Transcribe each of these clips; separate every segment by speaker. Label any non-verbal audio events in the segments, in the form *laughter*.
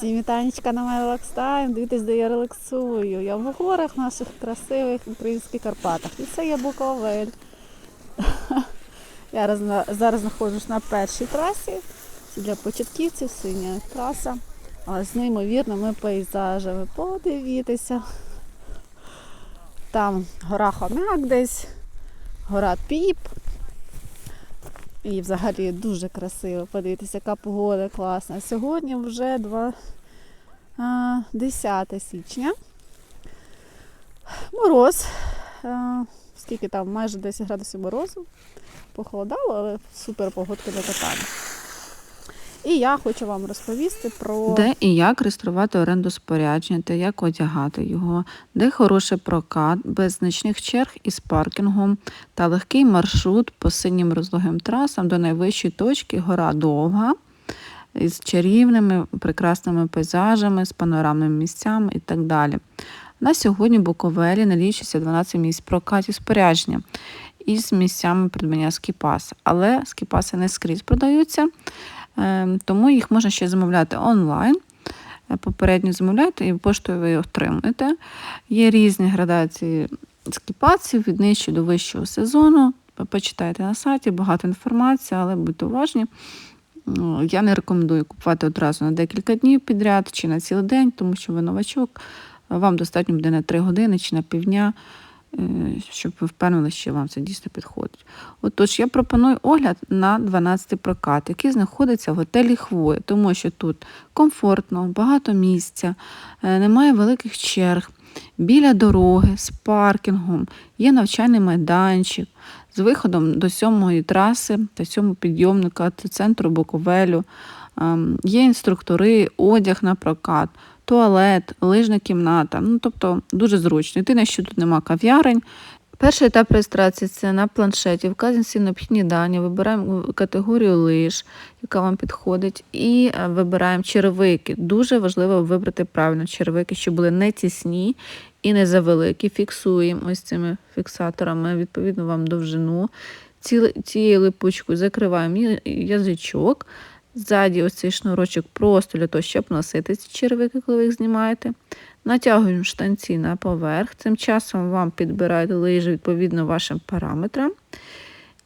Speaker 1: Всім вітанечка на моє релакстайм. Дивіться, де я релаксую. Я в горах наших красивих українських Карпатах. І це є Буковель. Я зараз знаходжусь на першій трасі. Це для початківців синя траса. Але з неймовірними пейзажами. Подивіться. Там гора Хомяк десь, гора Піп. І взагалі дуже красиво. Подивіться, яка погода класна. Сьогодні вже 2, 10 січня. Мороз. Скільки там? Майже 10 градусів морозу. Похолодало, але супер погодка для катання. І я хочу вам розповісти про
Speaker 2: Де і як реєструвати оренду спорядження та як одягати його, де хороший прокат, без значних черг із паркінгом та легкий маршрут по синім розлогим трасам до найвищої точки гора Довга із чарівними прекрасними пейзажами, з панорамними місцями і так далі. На сьогодні в Буковелі налічується 12 місць прокатів спорядження із місцями придбання скіпас. Але скіпаси не скрізь продаються. Е, Тому їх можна ще замовляти онлайн. Е, Попередньо замовляєте і поштою ви отримуєте. Є різні градації скіпацій від нижчого до вищого сезону. Почитайте на сайті, багато інформації, але будьте уважні. Ну, Я не рекомендую купувати одразу на декілька днів підряд чи на цілий день, тому що ви новачок. Вам достатньо буде на 3 години чи на півдня, щоб ви впевнили, що вам це дійсно підходить. Отож, я пропоную огляд на 12 прокат, який знаходиться в готелі Хвоя, тому що тут комфортно, багато місця, е, немає великих черг, біля дороги, з паркінгом, є навчальний майданчик, з виходом до сьомої траси та сьомого підйомника центру Буковелю. Ем, Є інструктори, одяг на прокат, туалет, лижна кімната. Ну, тобто дуже зручно. Єдине, що тут нема кав'ярень. Перший етап реєстрації це на планшеті. Вказані всі необхідні дані. Вибираємо категорію лиж, яка вам підходить, і е, вибираємо черевики. Дуже важливо вибрати правильно черевики, щоб були не тісні і не завеликі. Фіксуємо ось цими фіксаторами, відповідно вам довжину. Ці, цією липучкою закриваємо язичок. Ззаді ось цей шнурочок просто для того, щоб носити ці черевики, коли ви їх знімаєте. Натягуємо штанці на поверх. Цим часом вам підбирають лижі відповідно вашим параметрам.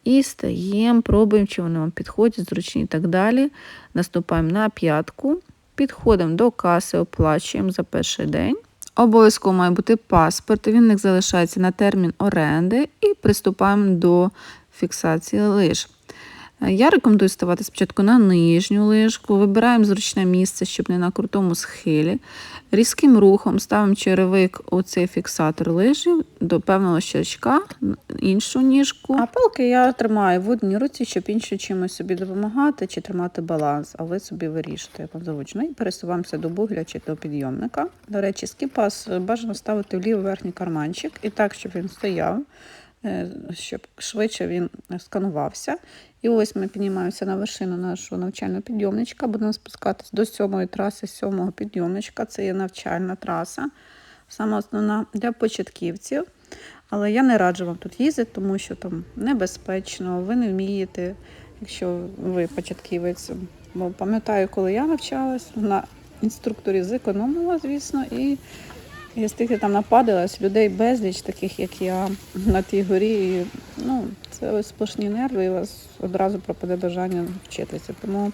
Speaker 2: І стаємо, пробуємо, чи вони вам підходять, зручні і так далі. Наступаємо на п'ятку, підходимо до каси, оплачуємо за перший день. Обов'язково має бути паспорт, він не залишається на термін оренди і приступаємо до фіксації лиж. Е, Я рекомендую ставати спочатку на нижню лижку, вибираємо зручне місце, щоб не на крутому схилі. Різким рухом ставимо черевик у цей фіксатор лижів до певного щелчка, іншу ніжку.
Speaker 1: А палки я тримаю в одній руці, щоб іншою чимось собі допомагати чи тримати баланс, а ви собі вирішите, як вам зручно. І пересуваємося до бугля чи до підйомника. До речі, скіпас бажано ставити в лівий верхній карманчик і так, щоб він стояв, е, щоб швидше він сканувався. І ось ми піднімаємося на вершину нашого навчального підйомничка. Будемо спускатись до сьомої траси, сьомого підйомничка. Це є навчальна траса, саме основна для початківців. Але я не раджу вам тут їздити, тому що там небезпечно, ви не вмієте, якщо ви початківець. Бо пам'ятаю, коли я навчалась, на інструкторі зекономила, звісно, і я стільки там нападалась, людей безліч, таких як я на тій горі. І, ну, це ось сплошні нерви, і у вас одразу пропаде бажання вчитися. Тому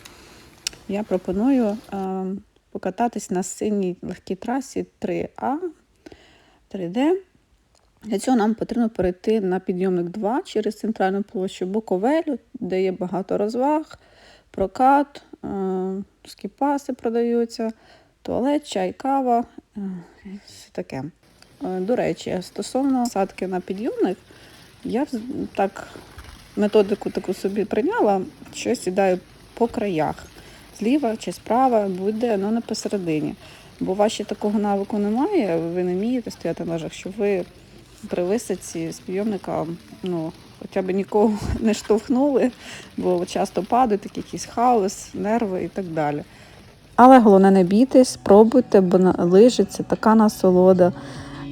Speaker 1: я пропоную е, покататись на синій легкій трасі 3А, 3D. Для цього нам потрібно перейти на підйомник 2 через центральну площу Буковелю, де є багато розваг, прокат, е, скіпаси продаються, туалет, чай, кава, е, все таке. Е, До речі, стосовно садки на підйомник, я так методику таку собі прийняла, що сідаю по краях, зліва чи справа, будь-де, але не посередині. Бо ще такого навику немає, ви не вмієте стояти на ножах, щоб ви при висадці з підйомника ну, хоча б нікого *laughs* не штовхнули, бо часто падають якийсь хаос, нерви і так далі. Але головне не бійтесь, спробуйте, бо лижі це така насолода.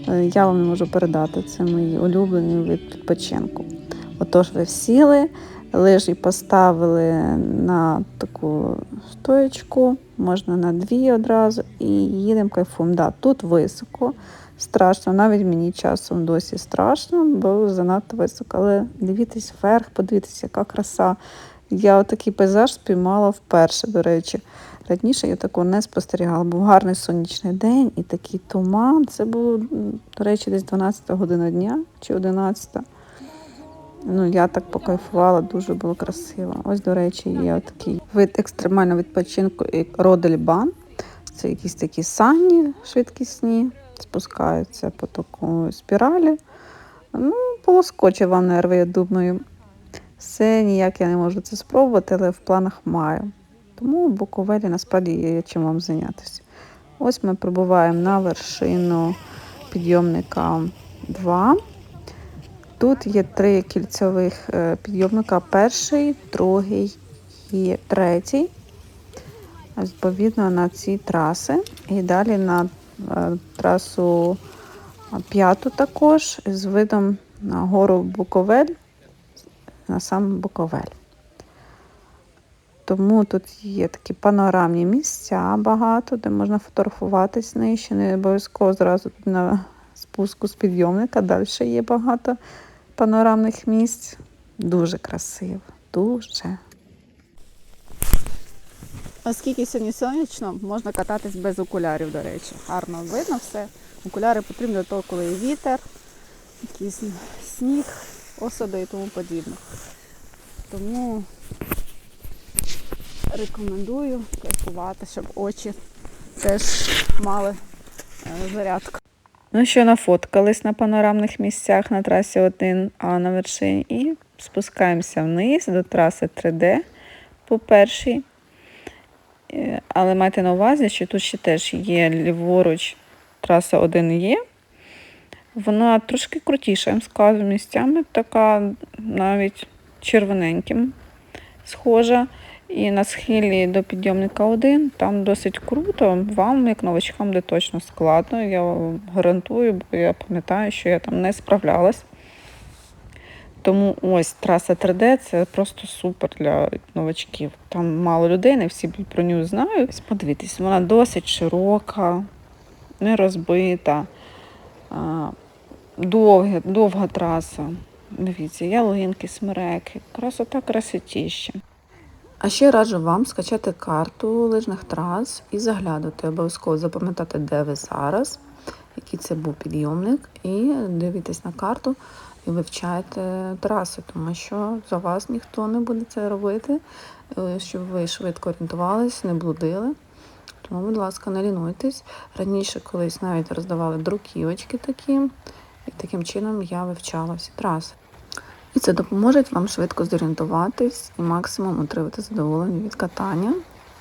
Speaker 1: Е, Я вам не можу передати. Це мої улюблені від відпочинку. Отож, ви сіли,
Speaker 2: Лижі поставили на таку стоєчку, можна на дві одразу, і їдемо кайфуємо. Да, тут високо, страшно, навіть мені часом досі страшно, бо занадто високо. Але дивіться вверх, подивіться, яка краса. Я такий пейзаж спіймала вперше, до речі. Раніше я такого не спостерігала. Був гарний сонячний день і такий туман. Це було, до речі, десь 12 година дня чи 11. Ну, я так покайфувала, дуже було красиво. Ось, до речі, є такий вид екстремального відпочинку Родельбан. Це якісь такі сані швидкісні, спускаються по такому спіралі. Ну, полоскоче вам нерви, я думаю. Все ніяк я не можу це спробувати, але в планах маю. Тому в Буковелі насправді є чим вам зайнятися. Ось ми прибуваємо на вершину підйомника 2. Тут є три кільцьових е, підйомника: перший, другий і третій. Відповідно на ці траси. І далі на е, трасу п'яту також з видом на гору Буковель, на сам Буковель. Тому тут є такі панорамні місця багато, де можна фотографуватись нижче, не обов'язково зразу тут на спуску з підйомника. Далі є багато панорамних місць. Дуже красиво, дуже.
Speaker 1: Оскільки сьогодні сонячно, можна кататись без окулярів, до речі. Гарно видно все. Окуляри потрібні для того, коли є вітер, якийсь сніг, осади і тому подібне. Тому рекомендую кайфувати, щоб очі теж мали е, зарядку.
Speaker 2: Ну що, нафоткались на панорамних місцях на трасі 1, а на вершині і спускаємося вниз до траси 3D по першій. Е, Але майте на увазі, що тут ще теж є ліворуч траса 1 є. Вона трошки крутіша, я вам скажу, місцями така навіть червоненьким схожа. І на схилі до підйомника 1 там досить круто. Вам, як новачкам, буде точно складно. Я гарантую, бо я пам'ятаю, що я там не справлялась. Тому ось траса 3D це просто супер для новачків. Там мало людей, не всі про нього знають. Подивіться, вона досить широка, не розбита, довга, довга траса. Дивіться, ялинки, смереки, красота красотіща.
Speaker 3: А ще раджу вам скачати карту лижних трас і заглядати, обов'язково запам'ятати, де ви зараз, який це був підйомник, і дивитесь на карту і вивчайте траси, тому що за вас ніхто не буде це робити, е, щоб ви швидко орієнтувались, не блудили. Тому, будь ласка, не лінуйтесь. Раніше колись навіть роздавали друківочки такі, і таким чином я вивчала всі траси. І це допоможе вам швидко зорієнтуватись і максимум отримати задоволення від катання.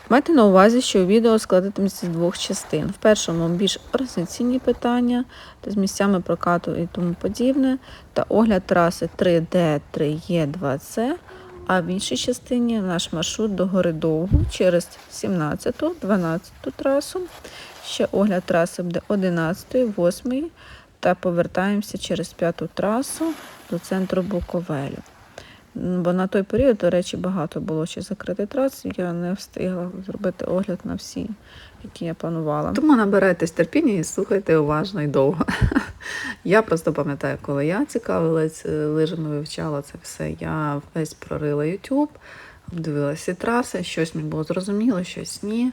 Speaker 2: Майте на увазі, що відео складатиметься з двох частин. В першому більш організаційні питання з місцями прокату і тому подібне, та огляд траси 3D, 3Е, 2C, а в іншій частині наш маршрут до гори Довгу через 17-ту, 12-ту трасу. Ще огляд траси буде 11-ї, 8-ї, та повертаємося через 5-ту трасу до центру Буковелю. Бо на той період, до речі, багато було ще закритих трас, я не встигла зробити огляд на всі, які я планувала.
Speaker 3: Тому набирайтесь терпіння і слухайте уважно і довго. *laughs* Я просто пам'ятаю, коли я цікавилась е, лижами, вивчала це все. Я весь прорила YouTube, обдивилася траси, щось мені було зрозуміло, щось ні.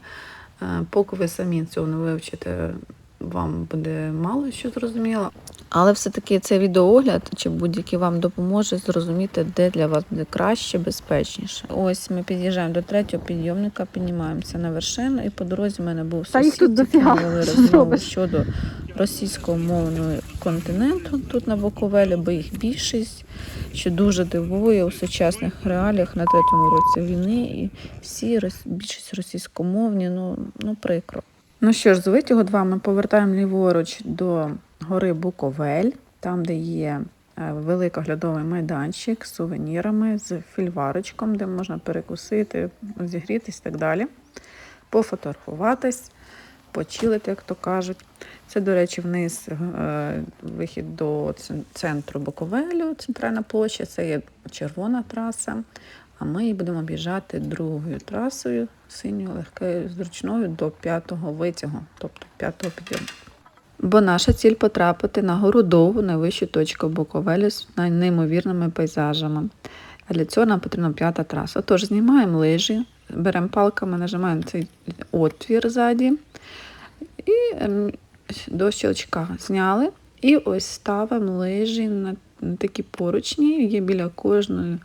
Speaker 3: Е, Поки ви самі цього не вивчите, вам буде мало що зрозуміло.
Speaker 2: Але все-таки цей відеоогляд чи будь-який вам допоможе зрозуміти, де для вас буде краще, безпечніше. Ось ми під'їжджаємо до третього підйомника, піднімаємося на вершину, і по дорозі в мене був сусід,
Speaker 1: тут
Speaker 2: який вели розмову щодо російськомовного континенту тут на Буковелі, бо їх більшість, що дуже дивує у сучасних реаліях на третьому році війни, і всі більшість російськомовні, ну, ну прикро. Ну що ж, з Витягу 2 ми повертаємо ліворуч до гори Буковель, там, де є е, великоглядовий майданчик з сувенірами, з фільварочком, де можна перекусити, зігрітись і так далі, пофотографуватись.
Speaker 4: почилити, як то кажуть. Це, до речі, вниз е, вихід до центру Буковелю, центральна площа, це є червона траса. А ми її будемо об'їжджати другою трасою, синьою, легкою, зручною до п'ятого витягу, тобто п'ятого підйому. Бо наша ціль потрапити на гору довгу, найвищу точку Буковелю з неймовірними пейзажами. А для цього нам потрібна п'ята траса. Тож знімаємо лижі, беремо палками, нажимаємо цей отвір ззаді і ем, до щелчка зняли. І ось ставимо лижі на такі поручні, є біля кожної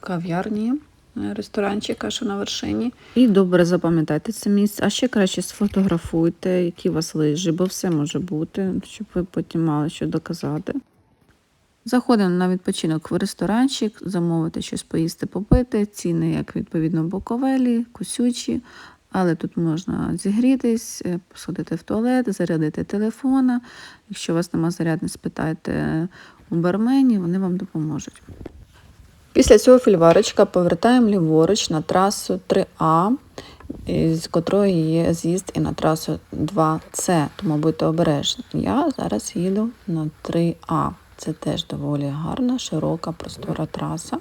Speaker 4: кав'ярні, е, ресторанчика, що на вершині.
Speaker 2: І добре запам'ятайте це місце, а ще краще сфотографуйте, які у вас лижі, бо все може бути, щоб ви потім мали що доказати. Заходимо на відпочинок в ресторанчик, замовити щось поїсти, попити. Ціни, як відповідно, боковелі, кусючі, але тут можна зігрітись, е, сходити в туалет, зарядити телефона. Якщо у вас нема зарядни, спитайте у бармені, вони вам допоможуть.
Speaker 4: Після цього фільварочка повертаємо ліворуч на трасу 3А, з котрої є з'їзд і на трасу 2С, тому будьте обережні. Я зараз їду на 3А. Це теж доволі гарна, широка, простора траса.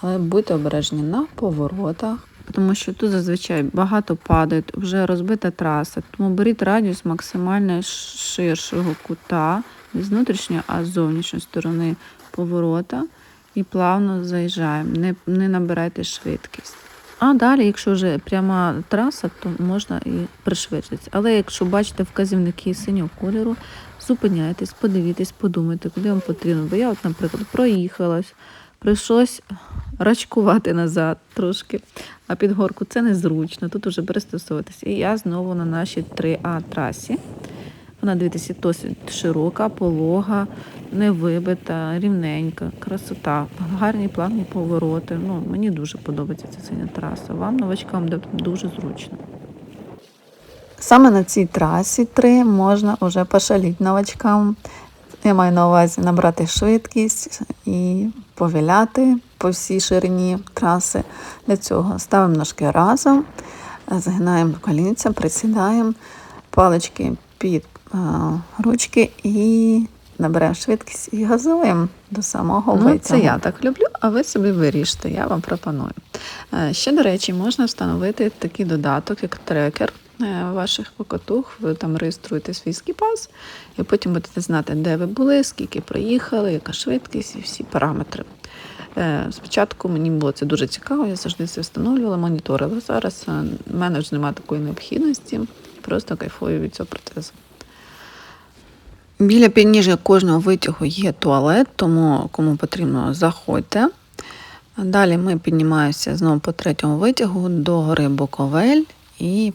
Speaker 4: Але будьте обережні на поворотах.
Speaker 2: тому що тут зазвичай багато падають, вже розбита траса. Тому беріть радіус максимально ширшого кута, не з внутрішньої, а з зовнішньої сторони поворота і плавно заїжджаємо. Не, не набирайте швидкість. А далі, якщо вже пряма траса, то можна і пришвидшитися. Але якщо бачите вказівники синього кольору, зупиняйтесь, подивіться, подумайте, куди вам потрібно. Бо я, от, наприклад, проїхалась, прийшлось рачкувати назад трошки, а під горку це незручно, тут уже перестосовуватися. І я знову на нашій 3А трасі. Вона, дивіться, досить широка, полога, не вибита, рівненька, красота, гарні плавні повороти. Ну, мені дуже подобається ця синя траса. Вам, новачкам, дуже зручно.
Speaker 4: Саме на цій трасі 3 можна вже пошаліти новачкам. Я маю на увазі набрати швидкість і повіляти по всій ширині траси. Для цього ставимо ножки разом, згинаємо колінця, присідаємо, палички під ручки і наберемо швидкість і газуємо до самого
Speaker 2: Ну,
Speaker 4: витягу.
Speaker 2: це я так люблю, а ви собі вирішите, я вам пропоную.
Speaker 4: Е, Ще, до речі, можна встановити такий додаток, як трекер е, ваших покатух. Ви там реєструєте свій скіпас, і потім будете знати, де ви були, скільки проїхали, яка швидкість і всі параметри. Е, Спочатку мені було це дуже цікаво, я завжди це встановлювала, моніторила. Зараз в мене вже немає такої необхідності, просто кайфую від цього процесу.
Speaker 2: Біля підніжжя кожного витягу є туалет, тому кому потрібно, заходьте. Далі ми піднімаємося знову по третьому витягу до гори Буковель і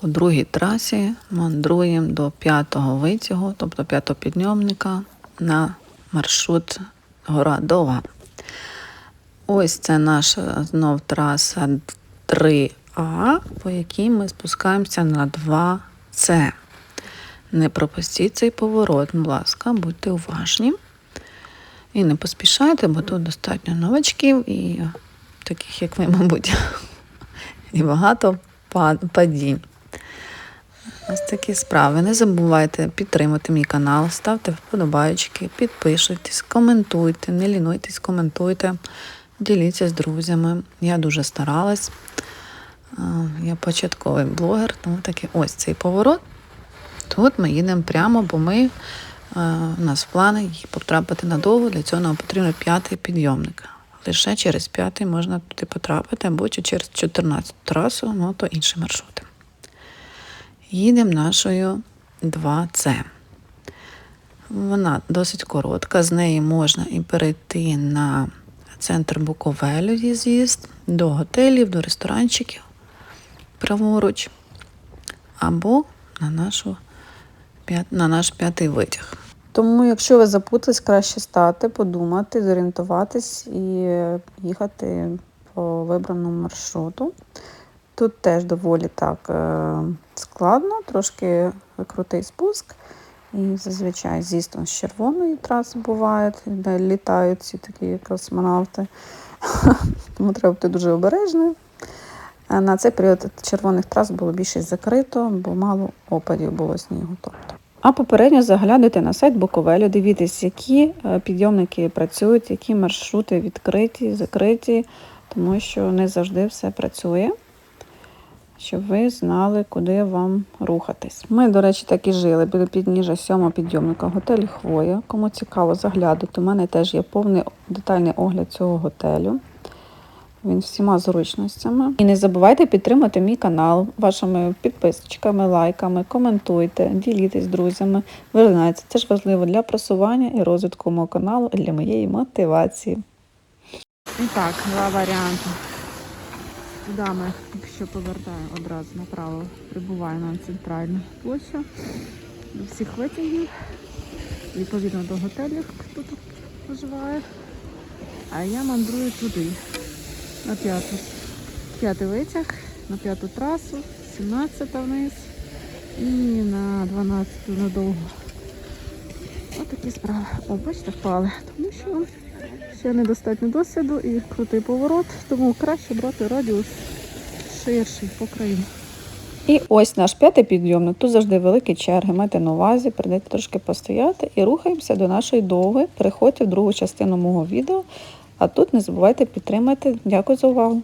Speaker 2: по другій трасі мандруємо до п'ятого витягу, тобто п'ятого підйомника на маршрут Гора Довга. Ось це наша знов траса 3А, по якій ми спускаємося на 2С. Не пропустіть цей поворот, будь ласка, будьте уважні. І не поспішайте, бо тут достатньо новачків і таких, як ви, *laughs* мабуть, і багато падінь. Ось такі справи. Не забувайте підтримати мій канал, ставте вподобайки, підписуйтесь, коментуйте, не лінуйтесь, коментуйте, діліться з друзями. Я дуже старалась. Я початковий блогер, тому таки ось цей поворот. Тут ми їдемо прямо, бо ми, е, у нас в плани потрапити надовго, для цього нам потрібно п'ятий підйомник. Лише через п'ятий можна туди потрапити, або через 14 трасу, ну то інші маршрути. Їдемо нашою 2С. Вона досить коротка, з неї можна і перейти на центр Буковелю є з'їзд, до готелів, до ресторанчиків праворуч, або на, нашу, на наш п'ятий витяг.
Speaker 4: Тому, якщо ви запутались, краще стати, подумати, зорієнтуватись і їхати по вибраному маршруту. Тут теж доволі так е, складно, трошки крутий спуск. І зазвичай з'їзд з червоної траси буває, де літають ці такі космонавти. *laughs* Тому треба бути дуже обережним.
Speaker 2: На цей період червоних трас було більше закрито, бо мало опадів було снігу. Тобто. А попередньо заглядуйте на сайт Буковелю, дивіться, які е, підйомники працюють, які маршрути відкриті, закриті, тому що не завжди все працює, щоб ви знали, куди вам рухатись. Ми, до речі, так і жили біля підніжжя сьомого підйомника готель Хвоя. Кому цікаво, заглядуйте. У мене теж є повний детальний огляд цього готелю. Він всіма зручностями. І не забувайте підтримати мій канал вашими підписочками, лайками, коментуйте, ділітесь з друзями. Ви знаєте, це ж важливо для просування і розвитку мого каналу і для моєї мотивації.
Speaker 3: І так, два варіанти. Туди ми, якщо повертаємо одразу направо, прибуваємо на центральну площу до всіх витягів, відповідно до готелів, хто тут проживає. А я мандрую туди, на п'яту. П'ятий витяг, на п'яту трасу, 17 вниз і на 12 надовго. Ось такі справи. О, бачите, впали. Тому що ще недостатньо досвіду і крутий поворот, тому краще брати радіус ширший по країні.
Speaker 2: І ось наш п'ятий підйомник. Тут завжди великі черги. Майте на увазі, прийдете трошки постояти і рухаємося до нашої довги. Переходьте в другу частину мого відео. А тут не забувайте підтримати. Дякую за увагу.